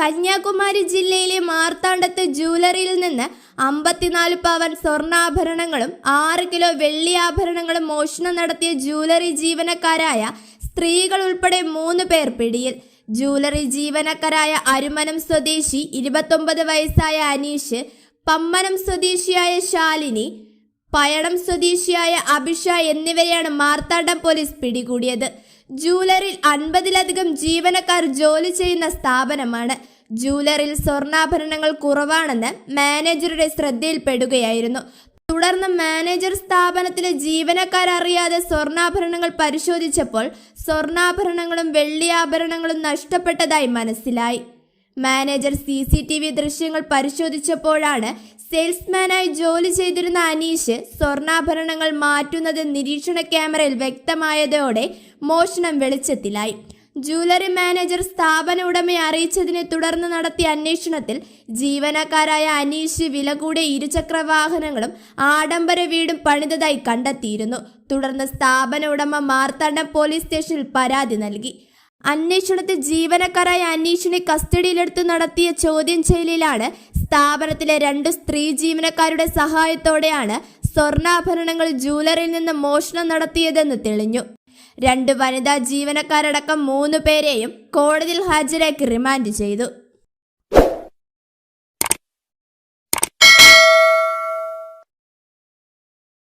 കന്യാകുമാരി ജില്ലയിലെ മാർത്താണ്ഡത്ത് ജൂവലറിയിൽ നിന്ന് അമ്പത്തിനാല് പവൻ സ്വർണാഭരണങ്ങളും ആറ് കിലോ വെള്ളി ആഭരണങ്ങളും മോഷണം നടത്തിയ ജൂവലറി ജീവനക്കാരായ സ്ത്രീകൾ ഉൾപ്പെടെ മൂന്ന് പേർ പിടിയിൽ. ജൂവലറി ജീവനക്കാരായ അരുമനം സ്വദേശി ഇരുപത്തൊമ്പത് വയസ്സായ അനീഷ് പമ്മനം സ്വദേശിയായ ശാലിനി പയണം സ്വദേശിയായ അഭിഷ എന്നിവരെയാണ് മാർത്താണ്ഡം പോലീസ് പിടികൂടിയത്. ജൂലറിൽ അൻപതിലധികം ജീവനക്കാർ ജോലി ചെയ്യുന്ന സ്ഥാപനമാണ്. ജൂലറിൽ സ്വർണാഭരണങ്ങൾ കുറവാണെന്ന് മാനേജറുടെ ശ്രദ്ധയിൽപ്പെടുകയായിരുന്നു. തുടർന്ന് മാനേജർ സ്ഥാപനത്തിലെ ജീവനക്കാരറിയാതെ സ്വർണാഭരണങ്ങൾ പരിശോധിച്ചപ്പോൾ സ്വർണാഭരണങ്ങളും വെള്ളിയാഭരണങ്ങളും നഷ്ടപ്പെട്ടതായി മനസ്സിലായി. Manager C C T V ദൃശ്യങ്ങൾ പരിശോധിച്ചപ്പോഴാണ് സെയിൽസ്മാനായി ജോലി ചെയ്തിരുന്ന അനീഷ് സ്വർണാഭരണങ്ങൾ മാറ്റുന്നത് നിരീക്ഷണ ക്യാമറയിൽ വ്യക്തമായതോടെ മോഷണം വെളിച്ചത്തിലായി. ജൂവലറി മാനേജർ സ്ഥാപന ഉടമയെ അറിയിച്ചതിനെ തുടർന്ന് നടത്തിയ അന്വേഷണത്തിൽ ജീവനക്കാരായ അനീഷ് വില കൂടിയ ഇരുചക്ര വാഹനങ്ങളും ആഡംബര വീടും പണിതതായി കണ്ടെത്തിയിരുന്നു. തുടർന്ന് സ്ഥാപന ഉടമ മാർത്താണ്ഡം പോലീസ് സ്റ്റേഷനിൽ പരാതി നൽകി. അന്വേഷണത്തിൽ ജീവനക്കാരായ അനീഷിനെ കസ്റ്റഡിയിലെടുത്ത് നടത്തിയ ചോദ്യം ചെയ്യലിലാണ് സ്ഥാപനത്തിലെ രണ്ട് സ്ത്രീ ജീവനക്കാരുടെ സഹായത്തോടെയാണ് സ്വർണാഭരണങ്ങൾ ജൂവലറിയിൽ നിന്ന് മോഷണം നടത്തിയതെന്ന് തെളിഞ്ഞു. രണ്ട് വനിതാ ജീവനക്കാരടക്കം മൂന്ന് പേരെയും കോടതിയിൽ ഹാജരാക്കി റിമാൻഡ് ചെയ്തു.